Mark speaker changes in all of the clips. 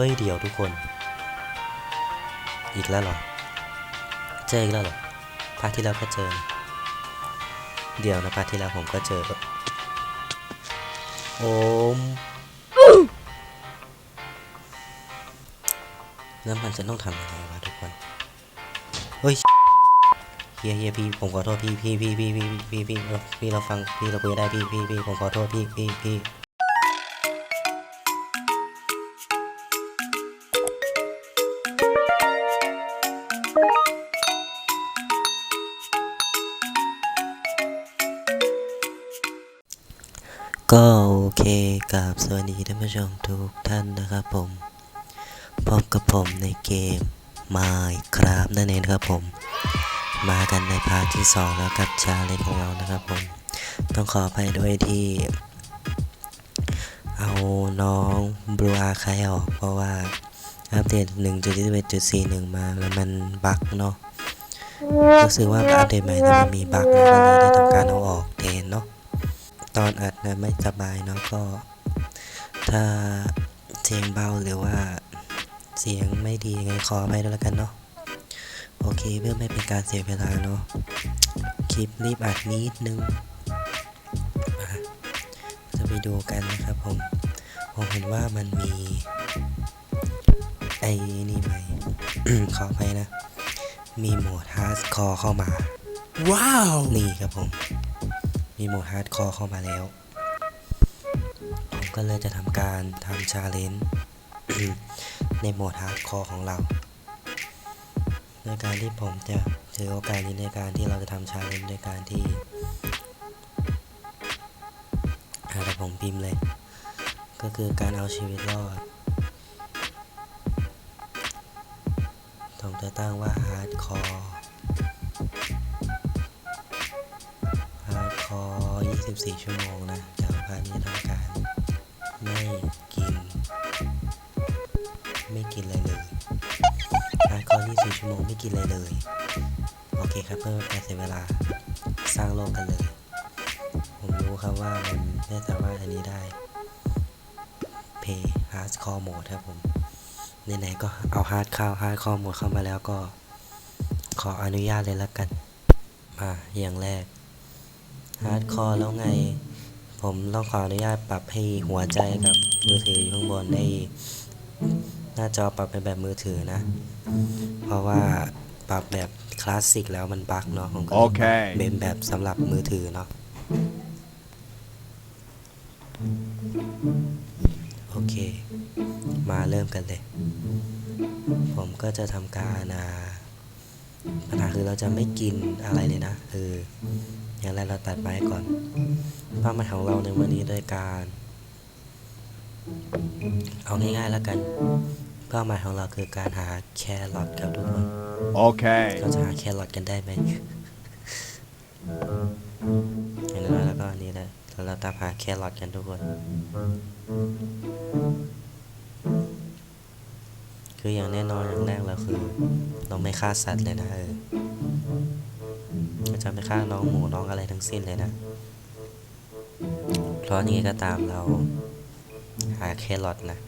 Speaker 1: เฮ้ยเดี๋ยวทุกคน อีกแล้วหรอ เจออีกแล้วหรอภาคที่แล้วก็เจอ เดี๋ยวนะภาคที่แล้วผมก็เจอโอมแล้วมันจะต้องทำยังไงวะทุกคน เฮ้ยเฮียเฮียพี่ผมขอโทษพี่พี่พี่พี่พี่พี่พี่เราพี่เราฟังพี่เราคุยได้พี่พี่พี่ผมขอโทษพี่พี่พี่ คกับสวัสดีท่านผู้ชมทุกท่านนะครับผม พบกับผมในเกม Minecraft นั่นเองครับผม มากันในพาร์ทที่ 2 แล้วกับชาเลนของเรานะครับผม ต้องขออภัยด้วยที่ เอาน้องบลูอาคายออก เพราะว่าอัปเดต 1.21.41 มาแล้วมันบั๊กเนาะรู้สึกว่าอัปเดตใหม่แล้วมันมีบั๊กนะก็เลยได้ทำการเอาออก ตอนอัดนะไม่สบายเนาะก็ ถ้าเสียงเบาหรือว่าเสียงไม่ดียังไงขอไปด้วยแล้วกันเนาะโอเคเพื่อไม่เป็นการเสียเวลาเนาะคลิปรีบอัดนิดนึงอะจะไปดูกันนะครับผมผมเห็นว่ามันมีไอ้นี่ไหมขอไปนะ มีโหมดฮาร์ดคอร์เข้ามา
Speaker 2: Wow!
Speaker 1: นี่ครับผม มีโหมดฮาร์ดคอร์เข้ามาแล้ว ผมก็เลยจะทำการทำชาเลนจ์ในโหมดฮาร์ดคอร์ของเราโดยการที่ผมจะถือโอกาสนี้ในการที่เราจะทำชาเลนจ์ด้วยการที่อาแต่ผมพิมพ์เลย ก็คือการเอาชีวิตรอดผมจะตั้งว่าฮาร์ดคอร์ 24 ชั่วโมงนะจากภาพนี้ทำการไม่กิน ไม่กินอะไรเลยฮาร์ดคอร์24ชั่วโมงไม่กินอะไรเลย โอเคครับเพื่อไม่เสียเวลาสร้างโลกกันเลย ผมรู้ครับว่ามันไม่สามารถอันนี้ได้ Pay Hardcore Mode ครับผมไหนๆก็เอาฮาร์ดเข้าฮาร์ดคอร์โหมดเข้ามาแล้วก็ ขออนุญาตเลยละกัน มาอย่างแรก ฮาร์ดคอร์แล้วไง ผมต้องขออนุญาตปรับให้หัวใจกับมือถืออยู่ข้างบนได้หน้าจอปรับเป็นแบบมือถือนะ เพราะว่าปรับแบบคลาสสิกแล้วมันบั๊กเนาะผมก็เลย
Speaker 2: Okay.
Speaker 1: เป็นแบบสำหรับมือถือเนาะโอเค มาเริ่มกันเลย ผมก็จะทำการอ่าปัญหาคือเราจะไม่กินอะไรเลยนะ คือ อย่างแรกเราตัดไม้ก่อนเป้าหมายของเราในวันนี้โดยการ เอาง่ายๆแล้วกันเป้าหมายของเราคือการหาแครอทครับทุกคน
Speaker 2: Okay.
Speaker 1: เราจะหาแครอทกันได้ไหมอย่างน้อยแล้วก็อันนี้แหละเราเราตามหาแครอทกันทุกคน คืออย่างแน่นอนอย่างแรกเราคือ เราไม่ฆ่าสัตว์เลยนะเออ เราจะไม่ฆ่าน้องหมูน้องอะไรทั้งสิ้นเลยนะ เพราะยังไงก็ตามเราหาแครอทนะ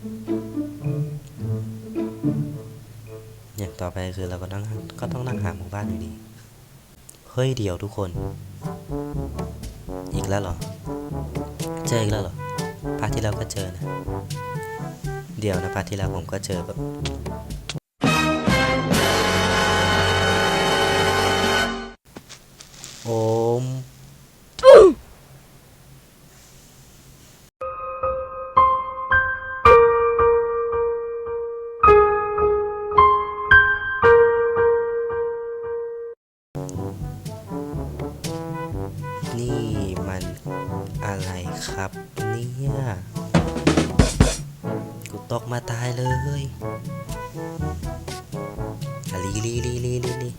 Speaker 1: อย่างต่อไปคือเราก็ต้องก็ต้องนั่งหาหมู่บ้านอยู่ดี เฮ้ยเดี๋ยวทุกคน อีกแล้วเหรอ เจออีกแล้วเหรอพาร์ทที่แล้วก็เจอนะ เดี๋ยวนะพาร์ทที่แล้วผมก็เจอแบบ อะลีลีลีลีลีลี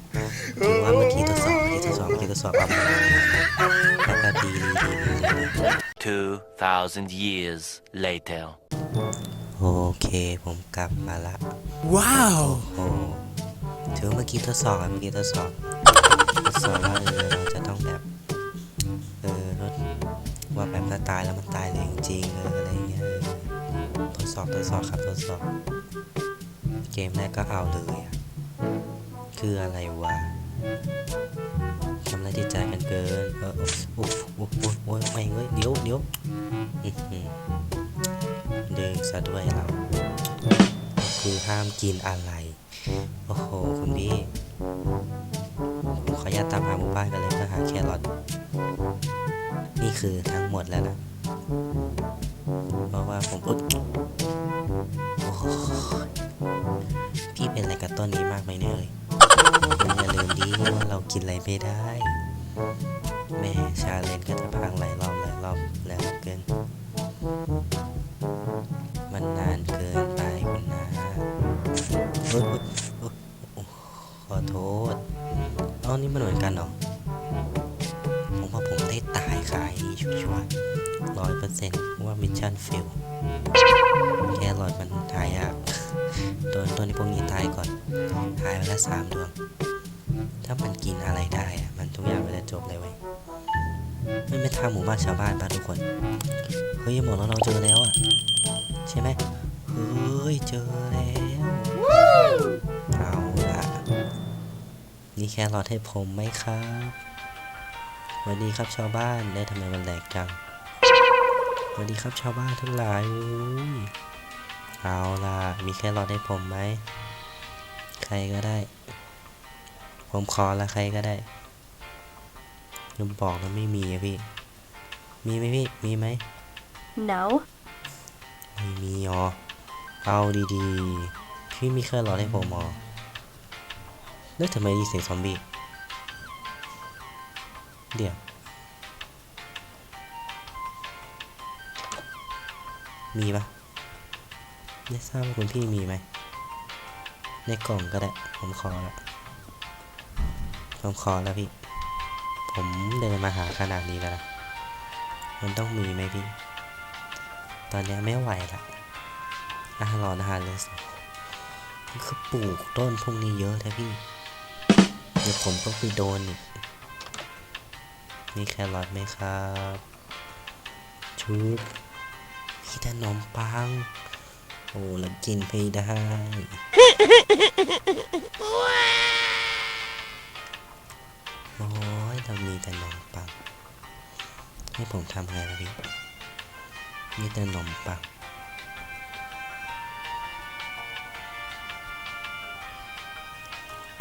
Speaker 1: หรือว่าเมื่อกี้ทดสอบเมื่อกี้ทดสอบเมื่อกี้ทดสอบเอามาแล้วก็ดีลีลีลีลี
Speaker 3: 2,000 years later.
Speaker 1: โอเคผมกลับมาละ
Speaker 2: Wow!
Speaker 1: โอ้ถือว่าเมื่อกี้ทดสอบอะเมื่อกี้ทดสอบทดสอบว่าเออเราจะต้องแบบเออว่าแบบถ้าตายแล้วมันตายเลยจริงๆเอออะไรเงี้ยเออทดสอบทดสอบครับทดสอบ เกมแรกก็เอาเลยอะ คืออะไรวะทำร้ายจิตใจกันเกินเออโอ้โอ้โอ้โหโอ้ยไม่เว้ยเดี๋ยวเดี๋ยวอื้อหือดึงซะด้วยเรา คือห้ามกินอะไร โอ้โห คุณพี่ผมขออนุญาตตามหาหมู่บ้านกันเลยเพื่อหาแครอทนี่คือทั้งหมดแล้วนะ เพราะว่าผมอุ๊ยโอ้โหพี่เป็นอะไรกับต้นนี้มากไหมเนี่ย เอ่ยคุณอย่าลืมดีว่าเรากินอะไรไม่ได้ แม่ชาเลนก็จะพังหลายรอบ หายไปละสามดวง ถ้ามันกินอะไรได้อะมันทุกอย่างมันจะจบเลยเว้ยไม่ไม่ทางหมู่บ้านชาวบ้านป่ะทุกคน เฮ้ยหมดแล้วเราเจอแล้วอะ ใช่ไหมเฮ้ยเจอแล้ว เอาละนี่แค่รอให้ผมไหมครับสวัสดีครับชาวบ้านได้ทำไมมันแหลกจังสวัสดีครับชาวบ้านทั้งหลาย เอาล่ะ มีแค่รอให้ผมไหม รก็ได้ ผมขอละใครก็ได้อย่าบอกนะไม่มีอะพี่ มีไหมพี่ มีไหม
Speaker 4: No.
Speaker 1: ไม่มีอ๋อเอาดีๆ พี่มีแค่รอดให้ผมอ๋อแล้วทำไมได้ยินเสียงซอมบี้ เดี๋ยว มีปะไม่ทราบว่าคุณพี่มีไหม ในกล่องก็ได้ ผมขอและผมขอแล้วพี่ ผมเดินมาหาขนาดนี้แล้วนะมันต้องมีไหมพี่ ตอนนี้ไม่ไหวละอาหารอาหารเลยสิคือปลูกต้นพวกนี้เยอะแท้พี่ เดี๋ยวผมต้องไปโดนอีกมีแครอทไหมครับชุดพี่ขนมปัง โอ้แล้วกินไม่ได้ โอ้ยเรามีแต่นมปังให้ผมทำไงล่ะพี่ มีแต่นมปัง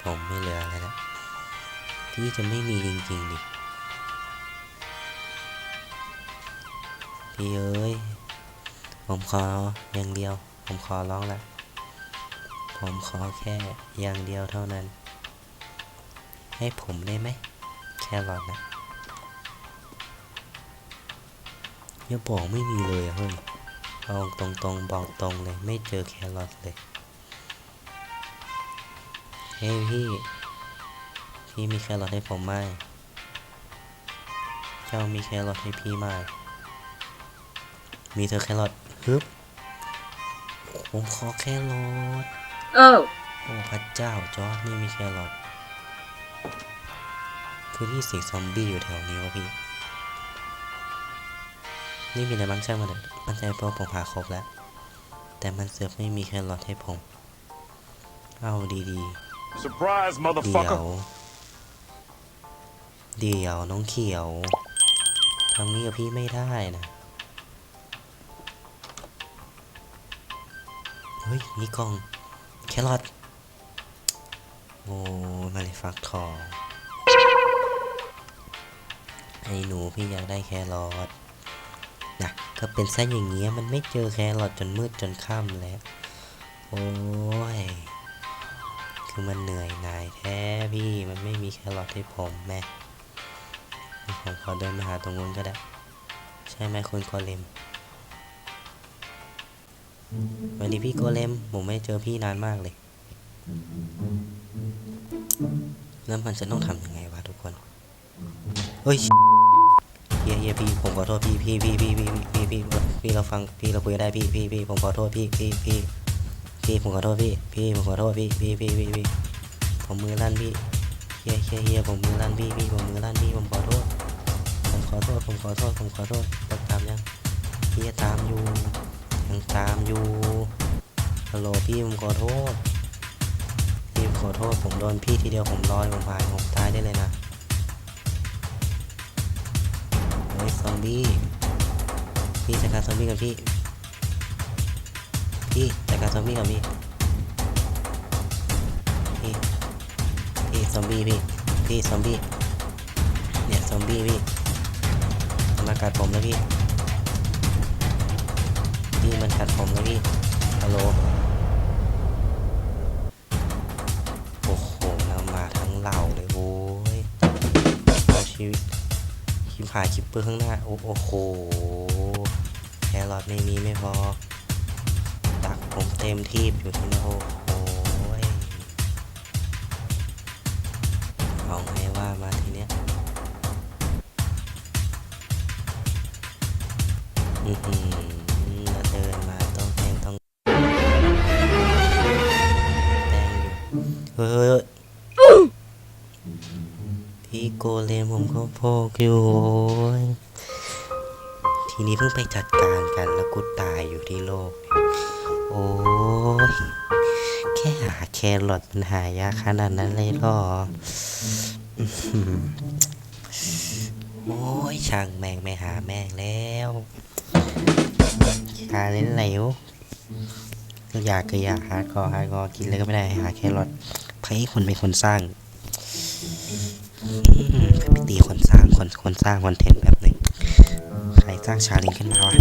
Speaker 1: ผมไม่เหลืออะไรแล้วพี่จะไม่มีจริงๆดิ พี่เอ้ย ผมขออย่างเดียว ผมขอร้องและ ผมขอแค่อย่างเดียวเท่านั้น ให้ผมได้ไหม แค่รอดนะอย่าบอกไม่มีเลยเฮ้ยเอาตรงๆบอกตรงเลย ไม่เจอแครอทเลย เฮ้ยพี่ พี่มีแครอทให้ผมไหมเจ้ามีแครอทให้พี่ไหมมีเธอแครอทฮึบผมขอแครอท
Speaker 4: Oh.
Speaker 1: โอ้พระเจ้าจอร์จนี่มีแครอทคือที่เสียงซอมบี้อยู่แถวนี้วะพี่ นี่มีอะไรบ้างช่างมันเถอะมันใจเพราะผมหาครบแล้ว แต่มันเสือกไม่มีแครอทให้ผม เอาดีๆ
Speaker 2: Surprise,
Speaker 1: เดี๋ยว
Speaker 2: motherfucker.
Speaker 1: เดี๋ยวน้องเขียวทำนี้กับพี่ไม่ได้นะ เฮ้ยมีกล่อง แครอทโอ้มาเลยฟักทองไอ้หนูพี่อยากได้แครอทนะก็เป็นซะอย่างเงี้ยมันไม่เจอแครอทจนมืดจนค่ำแล้ว โอ้ย คือมันเหนื่อยหน่ายแท้พี่มันไม่มีแครอทให้ผมแม่ผมขอเดินมาหาตรงนู้นก็ได้ ใช่ไหมคุณโกเลม วัสดีพี่โกเลมผมไม่เจอพี่นานมากเลย แล้วมันจะต้องทำยังไงวะทุกคนเฮ้ยเฮียเฮียพี่ผมขอโทษพี่พี่พี่พี่พี่พี่พี่พี่พี่เราฟังพี่เราคุยกันได้พี่พี่พี่ผมขอโทษพี่พี่พี่พี่ผมขอโทษพี่พี่ผมขอโทษพี่พี่พี่พี่พี่ผมมือลั่นพี่เฮียเฮียเฮียผมมือลั่นพี่พี่ผมมือลั่นพี่ผมขอโทษผมขอโทษผมขอโทษผมขอโทษต้องตามยังพี่จะตามอยู่ังตามอยู่ฮัลโหลพี่ผมขอโทษ พี่ขอโทษผมโดนพี่ทีเดียวผมลอยผมหายผมตายได้เลยนะเฮ้ยซอมบี้พี่จัดการซอมบี้กับพี่ พี่จัดการซอมบี้กับพี่พี่พี่ซอมบี้พี่พี่ซอมบี้เนี่ยซอมบี้พี่มากัดผมแล้วพี่ พี่มันกัดผมแล้วพี่ฮัลโหลโอ้โหเรามาทั้งเหล่าเลยโว้ยเอาชีวิตคิมหายคิปเปอร์ข้างหน้า โอ้โหแครอทไม่มีไม่พอดักผมเต็มที่อยู่ที่นั่โอ้โหเอาไงว่ามาทีเนี้ยอือหือ แล้วเดินมาต้องแทงต้องแทงอยู่เฮ้ยเฮ้ยเฮ้ยพี่โกเลมผมก็พกอยู่โว้ยทีนี้เพิ่งไปจัดการกันแล้วกูตายอยู่ที่โลก โอ้ยแค่หาแครอทมันหายากขนาดนั้นเลยหรออื้อหือโอ้ยช่างแม่งไม่หาแม่งแล้ว หาเล่นเหลวก็อยากก็อยากฮาร์ดคอร์ฮาร์ดคอร์กินเลยก็ไม่ได้หาแครอทใครคนเป็นคนสร้างไปตีคนสร้างคนคนสร้างคอนเทนต์แบบหนึ่งใครสร้างชาลิงขึ้นมาวะ